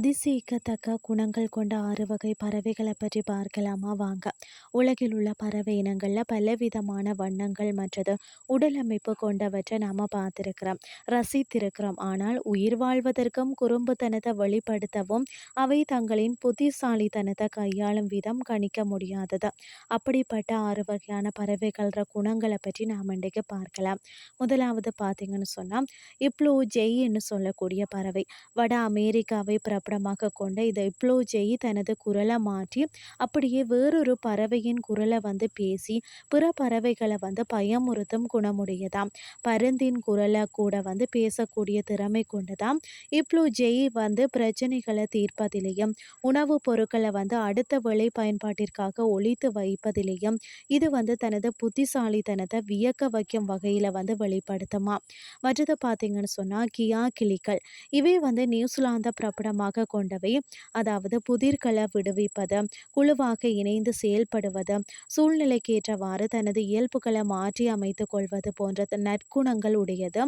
அதிசயிக்கத்தக்க குணங்கள் கொண்ட ஆறு வகை பறவைகளை பற்றி பார்க்கலாமா? வாங்க. உலகில் உள்ள பறவை இனங்களில் பலவிதமான வண்ணங்கள் மற்றது உடலமைப்பு கொண்டவற்றை நாம் பார்த்துருக்கிறோம். ரசித்திருக்கிறோம். ஆனால் உயிர் வாழ்வதற்கும் குறும்புத்தனத்தை வெளிப்படுத்தவும் அவை தங்களின் புத்திசாலித்தனத்தை கையாளும் விதம் கணிக்க முடியாதது. அப்படிப்பட்ட ஆறு வகையான பறவைகள குணங்களை பற்றி நாம் இன்றைக்கு பார்க்கலாம். முதலாவது பார்த்தீங்கன்னு சொன்னால் இப்ளூ ஜெய்ன்னு சொல்லக்கூடிய பறவை. வட அமெரிக்காவை பிரபல படமாக கொண்ட இதை இப்ளோ இப்ளோஜெய் தனது குரலை மாற்றி அப்படியே வேறொரு பறவையின் குரலை வந்து பேசி பிற பறவைகளை வந்து பயமுறுத்தும் குணமுடையதாம். பருந்தின் குரலை கூட வந்து பேசக்கூடிய திறமை கொண்டதாம். இப்ளோ இப்ளோஜெய் வந்து பிரச்சனைகளை தீர்ப்பதிலேயும் உணவுப் பொருட்களை வந்து அடுத்த விளை பயன்பாட்டிற்காக ஒழித்து வைப்பதிலேயும் இது வந்து தனது புத்திசாலித்தனத்தை வியக்க வைக்கும் வகையில் வந்து வெளிப்படுத்துமா மற்றது பார்த்தீங்கன்னு சொன்னால் கியா கிளிகள். இவை வந்து நியூசிலாந்தை பிரபலமாக கொண்டவை. அதாவது புதிர்களை விடுவிப்பது குழுவாக இணைந்து செயல்படுவது சூழ்நிலைக்கேற்றவாறு தனது இயல்புகளை மாற்றி அமைத்துக் கொள்வது போன்ற நற்குணங்கள் உடையது.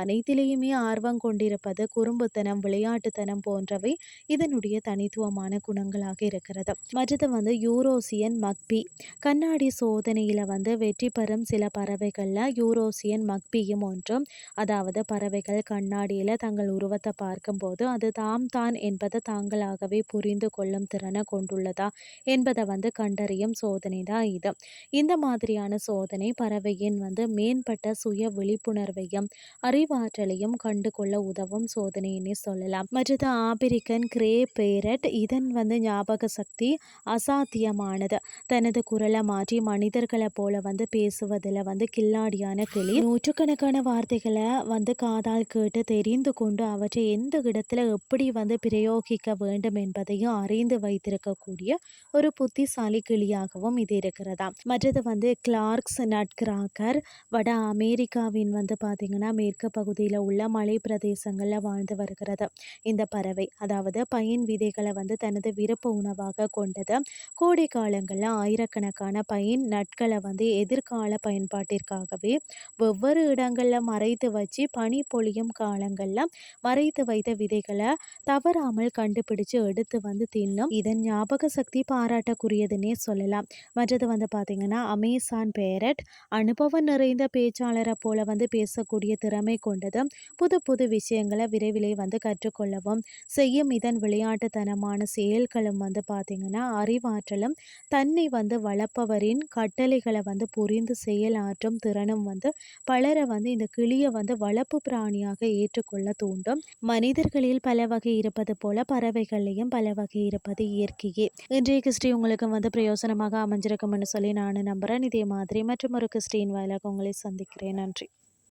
அனைத்திலேயுமே ஆர்வம் கொண்டிருப்பது குறும்புத்தனம் விளையாட்டுத்தனம் போன்றவை இதனுடைய தனித்துவமான குணங்களாக இருக்கிறது. மற்றது வந்து யூரோசியன் மக்பி. கண்ணாடி சோதனையில் வந்து வெற்றி பெறும் சில பறவைகளில் யூரோசியன் மக்பியும் ஒன்றும். அதாவது பறவைகள் கண்ணாடியில் தங்கள் உருவத்தை பார்க்கும்போது அது தாம் தான் என்பதை தாங்களாகவே புரிந்து கொள்ளும் திறனை கொண்டுள்ளதா என்பதை வந்து கண்டறியும் சோதனை தான் இது. இந்த மாதிரியான சோதனை பறவையின் வந்து மேம்பட்ட சுய விழிப்புணர்வையும் அறிவாற்றலையும் கண்டு கொள்ள உதவும் சோதனைன்னு சொல்லலாம். மற்றது ஆபிரிக்கன் கிரே பேரட் இதன் வந்து ஞாபக சக்தி அசாத்தியமானது. தனது குரலை மாற்றி மனிதர்களை போல வந்து பேசுவதில் வந்து கில்லாடியான கிளி. நூற்றுக்கணக்கான வார்த்தைகளை வந்து காதால் கேட்டு தெரிந்து கொண்டு அவற்றை எந்த இடத்துல எப்படி வந்து பிரயோகிக்க வேண்டும் என்பதையும் அறிந்து வைத்திருக்கக்கூடிய ஒரு புத்திசாலி கிளியாகவும் இது இருக்கிறதா மற்றது வந்து கிளார்க்ஸ் நட்கிராக்கர் வட அமெரிக்காவின் வந்து பார்த்திங்கன்னா மேற்கு பகுதியில் உள்ள மலை பிரதேசங்களில் வாழ்ந்து வருகிறது. இந்த பறவை அதாவது பயின் விதைகளை வந்து தனது விருப்ப உணவாக கொண்டது கோடை காலங்களில் ஆயிரக்கணக்கான பயின் நட்களை வந்து எதிர்கால பயன்பாட்டிற்காகவே ஒவ்வொரு இடங்களில் மறைத்து வச்சு பனி பொழியும் காலங்களில் மறைத்து வைத்த விதைகளை தவறாமல் கண்டுபிடிச்சு எடுத்து வந்து தின்னும். இதன் ஞாபக சக்தி பாராட்டக்கூடியதுன்னே சொல்லலாம். மற்றது வந்து பார்த்தீங்கன்னா அமேசான் பேரட். அனுபவம் நிறைந்த பேச்சாளரை போல வந்து பேசக்கூடிய திறமை கொண்டதும் புது புது விஷயங்களை விரைவிலே வந்து கற்றுக்கொள்ளவும் செய்யும் இதன் விளையாட்டுத்தனமான செயல்களும் வந்து பார்த்திங்கன்னா அறிவாற்றலும் தன்னை வந்து வளர்ப்பவரின் கட்டளைகளை வந்து புரிந்து செயலாற்றும் திறனும் வந்து பலரை வந்து இந்த கிளியை வந்து வளர்ப்பு பிராணியாக ஏற்றுக்கொள்ள தூண்டும். மனிதர்களில் பல வகை இருப்பது போல பறவைகள்லையும் பல வகை இருப்பது இயற்கையே. இன்றைய கிறிஸ்டி உங்களுக்கு வந்து பிரயோசனமாக அமைஞ்சிருக்கும்னு சொல்லி நான் நம்புகிறேன் இதே மாதிரி மற்றும் ஒரு கிறிஸ்டின் வாயிலாக உங்களை சந்திக்கிறேன். நன்றி.